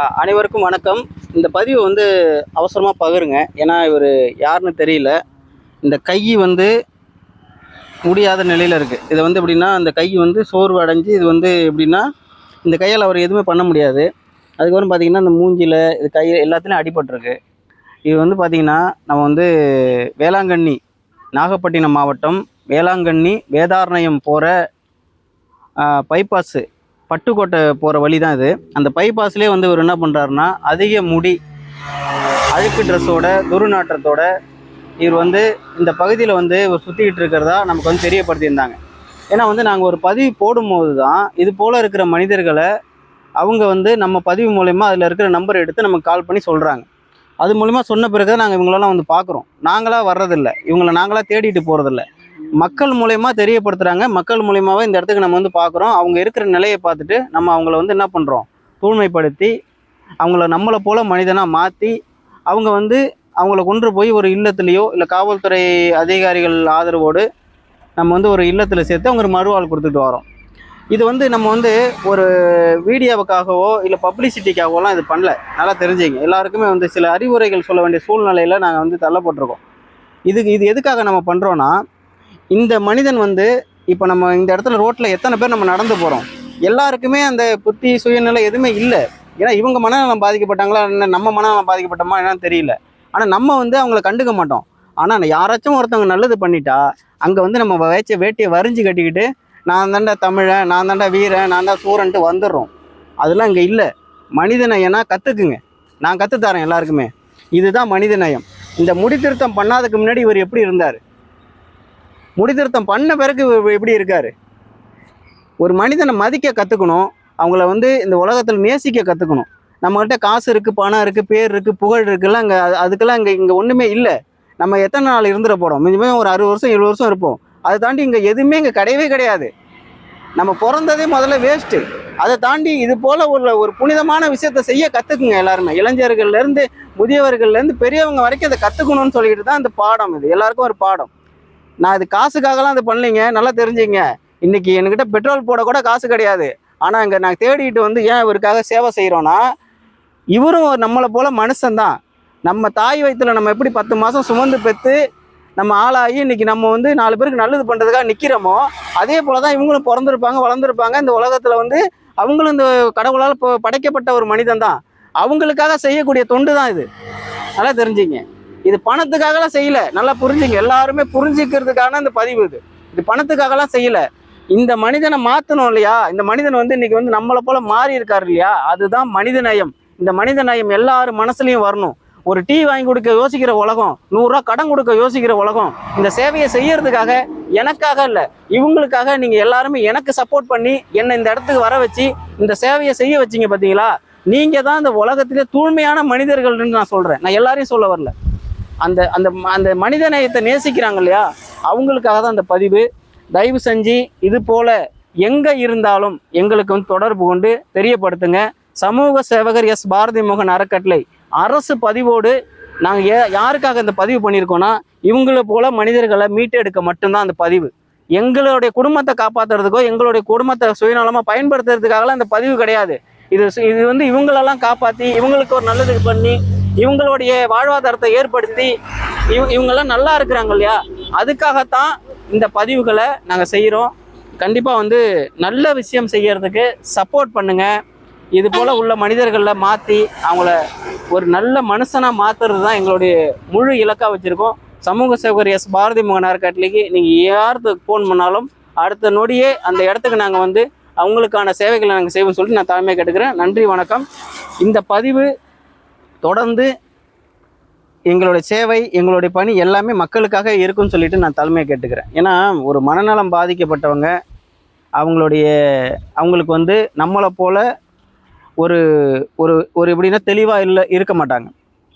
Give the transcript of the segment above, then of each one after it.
அனைவருக்கும் வணக்கம். இந்த பதிவு வந்து அவசரமாக பகிருங்க. ஏன்னா இவர் யாருன்னு தெரியல. இந்த கை வந்து முடியாத நிலையில் இருக்குது இது வந்து எப்படின்னா அந்த கை வந்து சோர்வு அடைஞ்சு இது வந்து எப்படின்னா இந்த கையால் அவர் எதுவுமே பண்ண முடியாது. அதுக்கப்புறம் பார்த்தீங்கன்னா இந்த மூஞ்சியில் இது கை எல்லாத்துலேயும் அடிபட்டிருக்கு. இது வந்து பார்த்திங்கன்னா நம்ம வந்து வேளாங்கண்ணி நாகப்பட்டினம் மாவட்டம் வேளாங்கண்ணி வேதாரண்யம் போகிற பைபாஸு பட்டுக்கோட்டை போகிற வழி தான் இது. அந்த பைபாஸ்லேயே வந்து இவர் என்ன பண்ணுறாருன்னா அதிக முடி அழுக்கு ட்ரெஸ்ஸோட துர்நாற்றத்தோட இவர் வந்து இந்த பகுதியில் வந்து இவர் சுற்றிக்கிட்டு இருக்கிறதா நமக்கு வந்து தெரியப்படுத்தியிருந்தாங்க. ஏன்னா வந்து நாங்கள் ஒரு பதிவு போடும்போது தான் இது போல் இருக்கிற மனிதர்களை அவங்க வந்து நம்ம பதிவு மூலயமா அதில் இருக்கிற நம்பர் எடுத்து நமக்கு கால் பண்ணி சொல்கிறாங்க அது மூலிமா சொன்ன பிறகு நாங்கள் இவங்களெல்லாம் வந்து பார்க்குறோம். நாங்களாக வர்றதில்ல. இவங்கள நாங்களாக தேடிட்டு போகிறதில்ல மக்கள் மூலயமா தெரியப்படுத்துகிறாங்க மக்கள் மூலயமாவே இந்த இடத்துக்கு நம்ம வந்து பார்க்குறோம் அவங்க இருக்கிற நிலையை பார்த்துட்டு நம்ம அவங்கள வந்து என்ன பண்ணுறோம் தூய்மைப்படுத்தி அவங்கள நம்மளை போல மனிதனாக மாற்றி அவங்க வந்து அவங்கள கொண்டு போய் ஒரு இல்லத்துலேயோ இல்லை காவல்துறை அதிகாரிகள் ஆதரவோடு நம்ம வந்து ஒரு இல்லத்தில் சேர்த்து அவங்க மறுவாழ் கொடுத்துட்டு வரோம். இது வந்து நம்ம வந்து ஒரு வீடியோவுக்காகவோ இல்லை பப்ளிசிட்டிக்காகவோலாம் இது பண்ணல. நல்லா தெரிஞ்சுங்க. எல்லாருக்குமே வந்து சில அறிவுரைகள் சொல்ல வேண்டிய சூழ்நிலையில் நாங்கள் வந்து தள்ளப்பட்டிருக்கோம். இதுக்கு இது எதுக்காக நம்ம பண்ணுறோன்னா இந்த மனிதன் வந்து இப்போ நம்ம இந்த இடத்துல ரோட்டில் எத்தனை பேர் நம்ம நடந்து போகிறோம் எல்லாருக்குமே அந்த புத்தி சுயநிலை எதுவுமே இல்லை. ஏன்னா இவங்க மனநலம் பாதிக்கப்பட்டாங்களா? என்ன நம்ம மனநலம் பாதிக்கப்பட்டோமா? என்னன்னு தெரியல. ஆனால் நம்ம வந்து அவங்கள கண்டுக்க மாட்டோம். ஆனால் யாராச்சும் ஒருத்தவங்க நல்லது பண்ணிட்டா அங்கே வந்து நம்ம வேச்ச வேட்டியை வரிஞ்சு கட்டிக்கிட்டு நான் தாண்டா தமிழன் நான் தாண்டா வீரன் நான் தான் சூரன்ட்டு வந்துடுறோம். அதெல்லாம் இங்கே இல்லை. மனிதநயனா கற்றுக்குங்க நான் கற்றுத்தரேன் எல்லாருக்குமே. இதுதான் மனிதநயம். இந்த முடித்திருத்தம் பண்ணாததுக்கு முன்னாடி இவர் எப்படி இருந்தார்? முடித்திருத்தம் பண்ண பிறகு எப்படி இருக்கார்? ஒரு மனிதனை மதிக்க கற்றுக்கணும் அவங்கள வந்து இந்த உலகத்தில் நேசிக்க கற்றுக்கணும் நம்மகிட்ட காசு இருக்குது பணம் இருக்குது பேர் இருக்குது புகழ் இருக்குல்லாம் அங்கே அதுக்கெல்லாம் இங்கே இங்கே ஒன்றுமே இல்லை. நம்ம எத்தனை நாள் இருந்துட போகிறோம் மிஞ்சமே ஒரு அறுபது வருஷம் எழுபது வருஷம் இருப்போம். அதை தாண்டி இங்கே எதுவுமே இங்கே கிடையவே கிடையாது. நம்ம பிறந்ததே முதல்ல வேஸ்ட்டு அதை தாண்டி இது போல் உள்ள ஒரு புனிதமான விஷயத்த செய்ய கற்றுக்குங்க எல்லாருமே. இளைஞர்கள்லேருந்து முதியவர்கள்லேருந்து பெரியவங்க வரைக்கும் அதை கற்றுக்கணும்னு சொல்லிட்டு தான் இந்த பாடம் இது. எல்லாருக்கும் ஒரு பாடம். நான் இது காசுக்காகலாம் இது பண்ணலைங்க. நல்லா தெரிஞ்சுங்க. இன்னைக்கு என்கிட்ட பெட்ரோல் போட கூட காசு கிடையாது. ஆனால் இங்கே நான் தேடிட்டு வந்து ஏன் இவருக்காக சேவை செய்கிறோன்னா இவரும் நம்மளை போல் மனுஷன்தான். நம்ம தாய் வயிற்றுல நம்ம எப்படி பத்து மாதம் சுமந்து பெற்று நம்ம ஆளாகி இன்னைக்கு நம்ம வந்து நாலு பேருக்கு நல்லது பண்ணுறதுக்காக நிற்கிறோமோ அதே போல் தான் இவங்களும் பிறந்திருப்பாங்க வளர்ந்துருப்பாங்க. இந்த உலகத்தில் வந்து அவங்களும் இந்த கடவுளால் இப்போ படைக்கப்பட்ட ஒரு மனிதன் தான் அவங்களுக்காக செய்யக்கூடிய தொண்டு தான் இது. நல்லா தெரிஞ்சுங்க. இது பணத்துக்காகலாம் செய்யல. நல்லா புரிஞ்சுங்க. எல்லாருமே புரிஞ்சுக்கிறதுக்கான இந்த பதிவு இது. இது பணத்துக்காகலாம் செய்யல. இந்த மனிதனை மாற்றணும் இல்லையா? இந்த மனிதன் வந்து இன்னைக்கு வந்து நம்மளை போல மாறி இருக்காரு இல்லையா? அதுதான் மனித நயம். இந்த மனித நயம் எல்லாரும் மனசுலையும் வரணும். ஒரு டீ வாங்கி கொடுக்க யோசிக்கிற உலகம் நூறுரூவா கடன் கொடுக்க யோசிக்கிற உலகம் இந்த சேவையை செய்யறதுக்காக எனக்காக இல்லை. இவங்களுக்காக நீங்கள் எல்லாருமே எனக்கு சப்போர்ட் பண்ணி என்னை இந்த இடத்துக்கு வர வச்சு இந்த சேவையை செய்ய வச்சீங்க பார்த்தீங்களா நீங்கள் தான் இந்த உலகத்திலே தூய்மையான மனிதர்கள்னு நான் சொல்கிறேன் நான் எல்லாரையும் சொல்ல வரல. அந்த அந்த அந்த மனித நேயத்தை நேசிக்கிறாங்க இல்லையா? அவங்களுக்காக தான் அந்த பதிவு. தயவு செஞ்சு இது போல் எங்கே இருந்தாலும் எங்களுக்கு வந்து தொடர்பு கொண்டு தெரியப்படுத்துங்க. சமூக சேவகர் எஸ் பாரதி மோகன் அறக்கட்டளை. அரசு பதிவோடு நாங்கள் ஏ யாருக்காக இந்த பதிவு பண்ணியிருக்கோன்னா இவங்கள போல் மனிதர்களை மீட்டெடுக்க மட்டும்தான் அந்த பதிவு. எங்களுடைய குடும்பத்தை காப்பாற்றுறதுக்கோ எங்களுடைய குடும்பத்தை சுயநலமாக பயன்படுத்துறதுக்காகலாம் அந்த பதிவு கிடையாது. இது இது வந்து இவங்களெல்லாம் காப்பாற்றி இவங்களுக்கு ஒரு நல்லது பண்ணி இவங்களுடைய வாழ்வாதாரத்தை ஏற்படுத்தி இவ் இவங்கெல்லாம் நல்லா இருக்கிறாங்க இல்லையா? அதுக்காகத்தான் இந்த பதிவுகளை நாங்கள் செய்கிறோம் கண்டிப்பாக வந்து நல்ல விஷயம் செய்கிறதுக்கு சப்போர்ட் பண்ணுங்கள் இது போல் உள்ள மனிதர்களில் மாற்றி அவங்கள ஒரு நல்ல மனுஷனாக மாற்றுறது தான் எங்களுடைய முழு இலக்காக வச்சுருக்கோம். சமூக சேவகர் எஸ் பாரதி மகனார் அறக்கட்டளைக்கு நீங்கள் யாருக்கு ஃபோன் பண்ணாலும் அடுத்த நொடியே அந்த இடத்துக்கு நாங்கள் வந்து அவங்களுக்கான சேவைகளை நாங்கள் செய்வோம்னு சொல்லிட்டு நான் தலைமையை கேட்டுக்கிறேன். நன்றி வணக்கம். இந்த பதிவு தொடர்ந்து எங்களுடைய சேவை எங்களுடைய பணி எல்லாமே மக்களுக்காக இருக்குன்னு சொல்லிட்டு நான் தலைமையை கேட்டுக்கிறேன். ஏன்னா ஒரு மனநலம் பாதிக்கப்பட்டவங்க அவங்களுடைய அவங்களுக்கு வந்து நம்மளை போல் ஒரு ஒரு ஒரு எப்படின்னா தெளிவாக இல்லை இருக்க மாட்டாங்க.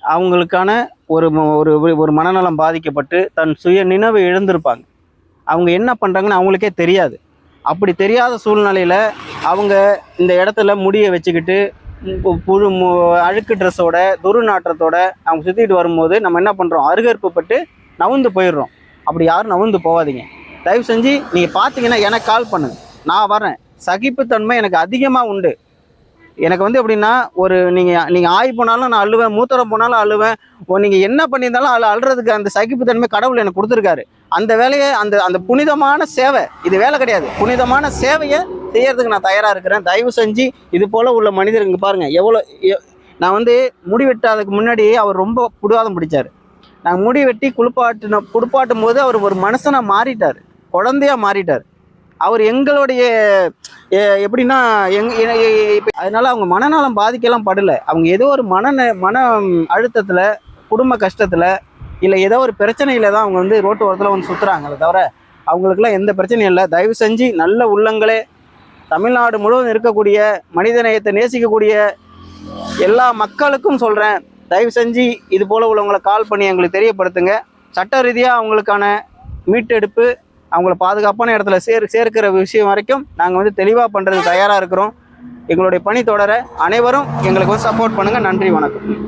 அவங்களுக்கான ஒரு ஒரு ஒரு மனநலம் பாதிக்கப்பட்டு தன் சுய நினைவு இழந்திருப்பாங்க. அவங்க என்ன பண்ணுறாங்கன்னு அவங்களுக்கே தெரியாது. அப்படி தெரியாத சூழ்நிலையில் அவங்க இந்த இடத்துல முடியை வச்சுக்கிட்டு புழு மு- அழுக்கு ட்ரெஸ்ஸோட துர்நாற்றத்தோட அவங்க சுற்றிட்டு வரும்போது நம்ம என்ன பண்ணுறோம் அருகற்பப்பட்டு நவுந்து போயிடுறோம். அப்படி யாரும் நவுந்து போகாதீங்க. தயவு செஞ்சு நீங்கள் பார்த்தீங்கன்னா எனக்கு கால் பண்ணுங்க. நான் வரேன் சகிப்புத்தன்மை எனக்கு அதிகமாக உண்டு. எனக்கு வந்து எப்படின்னா ஒரு நீங்கள் நீங்கள் ஆய் போனாலும் நான் அழுவேன் மூத்தரம் போனாலும் அழுவேன். நீங்கள் என்ன பண்ணியிருந்தாலும் அழு அழுறதுக்கு அந்த சகிப்புத்தன்மை கடவுள் எனக்கு கொடுத்துருக்காரு. அந்த வேலையை அந்த அந்த புனிதமான சேவை இது வேலை கிடையாது. புனிதமான சேவையை செய்யறதுக்கு நான் தயாராக இருக்கிறேன். தயவு செஞ்சு இது போல் உள்ள மனிதருங்க பாருங்கள் எவ்வளோ நான் வந்து முடி வெட்டாததுக்கு முன்னாடி அவர் ரொம்ப புடுவாதம் பிடிச்சார். நாங்கள் முடி வெட்டி குளிப்பாட்டின குளிப்பாட்டும் போது அவர் ஒரு மனுஷனாக மாறிட்டார். குழந்தையா மாறிட்டார். அவர் எங்களுடைய எப்படின்னா எங் எ- அதனால அவங்க மனநலம் பாதிக்கலாம் படல. அவங்க ஏதோ ஒரு மன மன அழுத்தத்தில் குடும்ப கஷ்டத்தில் இல்லை ஏதோ ஒரு பிரச்சனையில் தான் அவங்க வந்து ரோட்டு ஓரத்தில் வந்து சுற்றுறாங்களே தவிர அவங்களுக்குலாம் எந்த பிரச்சனையும் இல்லை. தயவு செஞ்சு நல்ல உள்ளங்களே தமிழ்நாடு முழுவதும் இருக்கக்கூடிய மனிதநேயத்தை நேசிக்கக்கூடிய எல்லா மக்களுக்கும் சொல்கிறேன் தயவு செஞ்சு இது போல் உள்ளவங்களை கால் பண்ணி எங்களுக்கு தெரியப்படுத்துங்க. சட்ட ரீதியாக அவங்களுக்கான மீட்டெடுப்பு அவங்கள பாதுகாப்பான இடத்துல சேர் சேர்க்கிற விஷயம் வரைக்கும் நாங்கள் வந்து தெளிவாக பண்ணுறது தயாராக இருக்கிறோம். எங்களுடைய பணி தொடர அனைவரும் எங்களுக்கு வந்து சப்போர்ட் பண்ணுங்கள் நன்றி வணக்கம்.